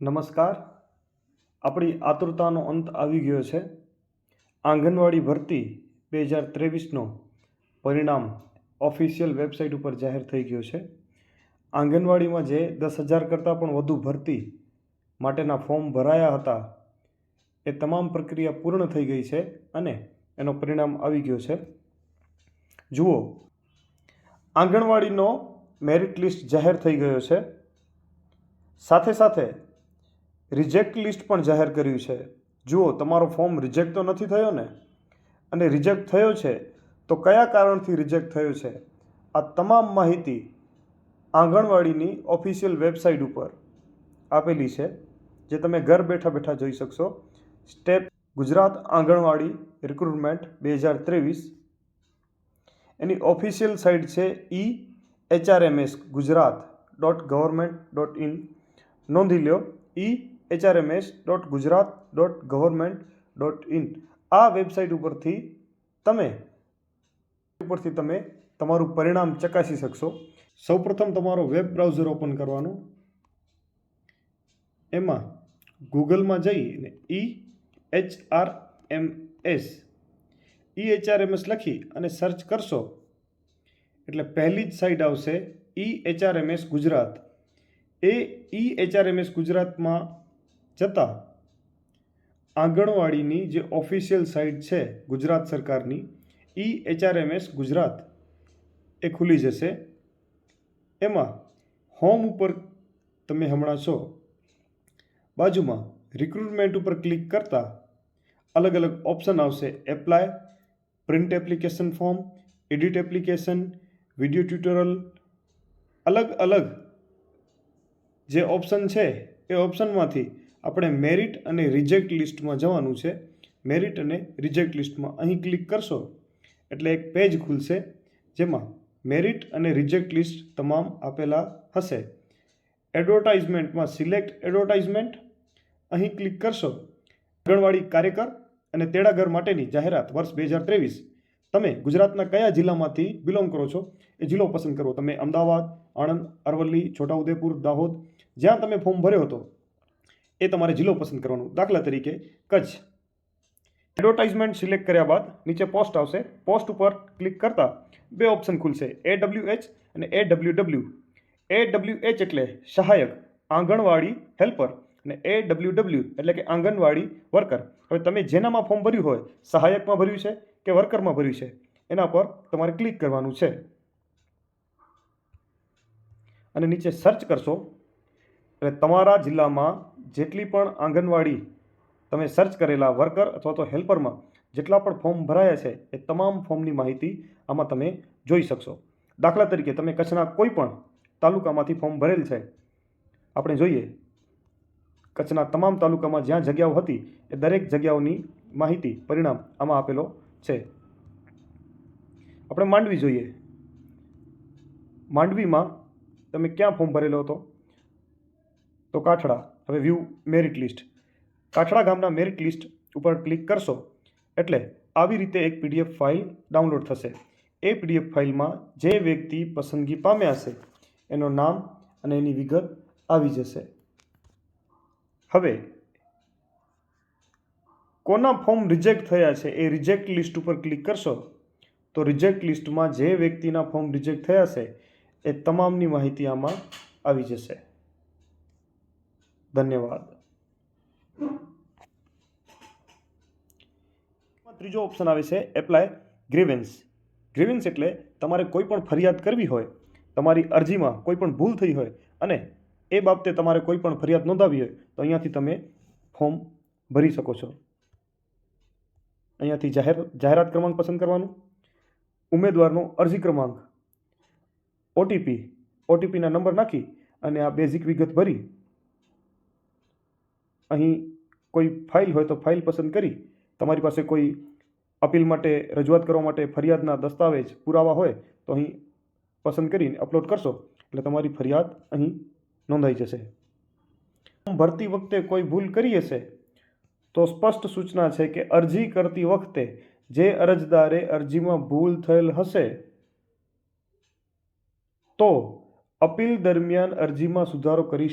નમસ્કાર. આપણી આતુરતાનો અંત આવી ગયો છે. આંગણવાડી ભરતી બે હજાર ત્રેવીસનો પરિણામ ઓફિશિયલ વેબસાઇટ ઉપર જાહેર થઈ ગયો છે. આંગણવાડીમાં જે દસ હજાર કરતાં પણ વધુ ભરતી માટેના ફોર્મ ભરાયા હતા, એ તમામ પ્રક્રિયા પૂર્ણ થઈ ગઈ છે અને એનો પરિણામ આવી ગયો છે. જુઓ, આંગણવાડીનો મેરિટ લિસ્ટ જાહેર થઈ ગયો છે. સાથે સાથે રિજેક્ટ લિસ્ટ પણ જાહેર કર્યું છે. જુઓ, તમારો ફોર્મ રિજેક્ટ તો નથી થયો ને? અને રિજેક્ટ થયો છે, તો કયા કારણથી રિજેક્ટ થયો છે? આ તમામ માહિતી આંગણવાડીની ઓફિશિયલ વેબસાઇટ ઉપર આપેલી છે, જે તમે ઘર બેઠા બેઠા જોઈ શકશો. સ્ટેપ ગુજરાત આંગણવાડી રિક્રુટમેન્ટ બે હજાર ત્રેવીસ. એની ઓફિશિયલ સાઇટ છે E HRMS Gujarat dot government dot in નોંધી લ્યો E HRMS dot Gujarat dot government dot in. આ વેબસાઇટ ઉપરથી તમે ઉપરથી તમે તમારું પરિણામ ચકાસી શકશો. સૌપ્રથમ તમારો વેબ બ્રાઉઝર ઓપન કરવાનું. એમાં ગૂગલમાં જઈને E H R M S, E H R M S લખી અને સર્ચ કરશો. એટલે પહેલી જ સાઇટ આવશે E H R M S Gujarat. એ E H R M S ગુજરાતમાં જતાં આંગણવાડીની જે ઓફિશિયલ સાઇટ છે ગુજરાત સરકારની, E H R M Gujarat એ ખુલી જશે. એમાં હોમ ઉપર તમે હમણાં છો. બાજુમાં રિક્રુટમેન્ટ ઉપર ક્લિક કરતાં અલગ અલગ ઓપ્શન આવશે. Apply, print application form, edit application, video tutorial, અલગ અલગ જે ઓપ્શન છે એ ઓપ્શનમાંથી આપણે મેરિટ અને રિજેક્ટ લિસ્ટમાં જવાનું છે. મેરિટ અને રિજેક્ટ લિસ્ટમાં અહીં ક્લિક કરશો, એટલે એક પેજ ખુલશે, જેમાં મેરિટ અને રિજેક્ટ લિસ્ટ તમામ આપેલા હશે. એડવર્ટાઇઝમેન્ટમાં સિલેક્ટ એડવર્ટાઇઝમેન્ટ અહીં ક્લિક કરશો. આંગણવાડી કાર્યકર અને તેડાગર માટેની જાહેરાત વર્ષ બે હજાર ત્રેવીસ. તમે ગુજરાતના કયા જિલ્લામાંથી બિલોંગ કરો છો? એ જિલ્લો પસંદ કરો. તમે અમદાવાદ, આણંદ, અરવલ્લી, છોટાઉદેપુર, દાહોદ, જ્યાં તમે ફોર્મ ભર્યો હતો. એ તમારે જિલ્લો પસંદ કરવાનો. દાખલા તરીકે, કચ્છ. એડવર્ટાઇઝમેન્ટ સિલેક્ટ કર્યા બાદ નીચે પોસ્ટ આવશે. પોસ્ટ ઉપર ક્લિક કરતાં બે ઓપ્શન ખુલશે. એ ડબલ્યુ એચ અને A W W A W H એટલે સહાયક, આંગણવાડી હેલ્પર અને એ ડબલ્યુ ડબલ્યુ એટલે કે આંગણવાડી વર્કર હવે તમે જેનામાં ફોર્મ ભર્યું હોય, સહાયકમાં ભર્યું છે કે વર્કરમાં ભર્યું છે, એના પર તમારે ક્લિક કરવાનું છે. અને નીચે સર્ચ કરશો. એટલે તમારા જિલ્લામાં જેટલી પણ આંગણવાડી તમે સર્ચ કરેલા વર્કર અથવા તો હેલ્પરમાં જેટલા પણ ફોર્મ ભરાયા છે, એ તમામ ફોર્મની માહિતી આમાં તમે જોઈ શકશો. દાખલા તરીકે તમે કચ્છના કોઈ પણ તાલુકામાંથી ફોર્મ ભરેલ છે, આપણે જોઈએ. કચ્છના તમામ તાલુકામાં જ્યાં જગ્યાઓ હતી, એ દરેક જગ્યાઓની માહિતી, પરિણામ આમાં આપેલો છે. આપણે માંડવી જોઈએ. માંડવીમાં તમે ક્યાં ફોર્મ ભરેલો હતો? તો કાઠડા હવે વ્યૂ મેરિટ લિસ્ટ કાઠડા ગામના મેરિટ લિસ્ટ ઉપર ક્લિક કરશો, એટલે આવી રીતે એક પીડીએફ ફાઇલ ડાઉનલોડ થશે. એ પીડીએફ ફાઇલમાં જે વ્યક્તિ પસંદગી પામ્યા છે એનું નામ અને એની વિગત આવી જશે. હવે, કોના ફોર્મ રિજેક્ટ થયા છે એ રિજેક્ટ લિસ્ટ ઉપર ક્લિક કરશો, તો રિજેક્ટ લિસ્ટમાં જે વ્યક્તિના ફોર્મ રિજેક્ટ થયા છે એ તમામની માહિતી આમાં આવી જશે. ધન્યવાદ. ત્રીજો ઓપ્શન આવે છે એપ્લાય ગ્રીવેન્સ ગ્રીવેન્સ એટલે તમારે કોઈ પણ ફરિયાદ કરવી હોય, તમારી અરજીમાં કોઈ પણ ભૂલ થઈ હોય અને એ બાબતે તમારે કોઈ પણ ફરિયાદ નોંધાવી હોય, તો અહીંયાથી તમે ફોર્મ ભરી શકો છો. અહીંયાથી જાહેર, જાહેરાત ક્રમાંક પસંદ કરવાનું, ઉમેદવારનો અરજી ક્રમાંક ઓટીપી ઓટીપીના નંબર નાખી અને આ બેઝિક વિગત ભરી અહીં કોઈ ફાઇલ હોય તો ફાઇલ પસંદ કરી તમારી પાસે કોઈ અપીલ માટે, રજૂઆત કરવા માટે ફરિયાદના દસ્તાવેજ પુરાવા હોય તો અહીં પસંદ કરીને અપલોડ કરશો. એટલે તમારી ફરિયાદ અહીં નોંધાઈ જશે. ભરતી વખતે કોઈ ભૂલ કરી હશે તો સ્પષ્ટ સૂચના છે કે અરજી કરતી વખતે જે અરજદારે અરજીમાં ભૂલ થયેલ હશે તો અપીલ દરમિયાન અરજીમાં સુધારો કરી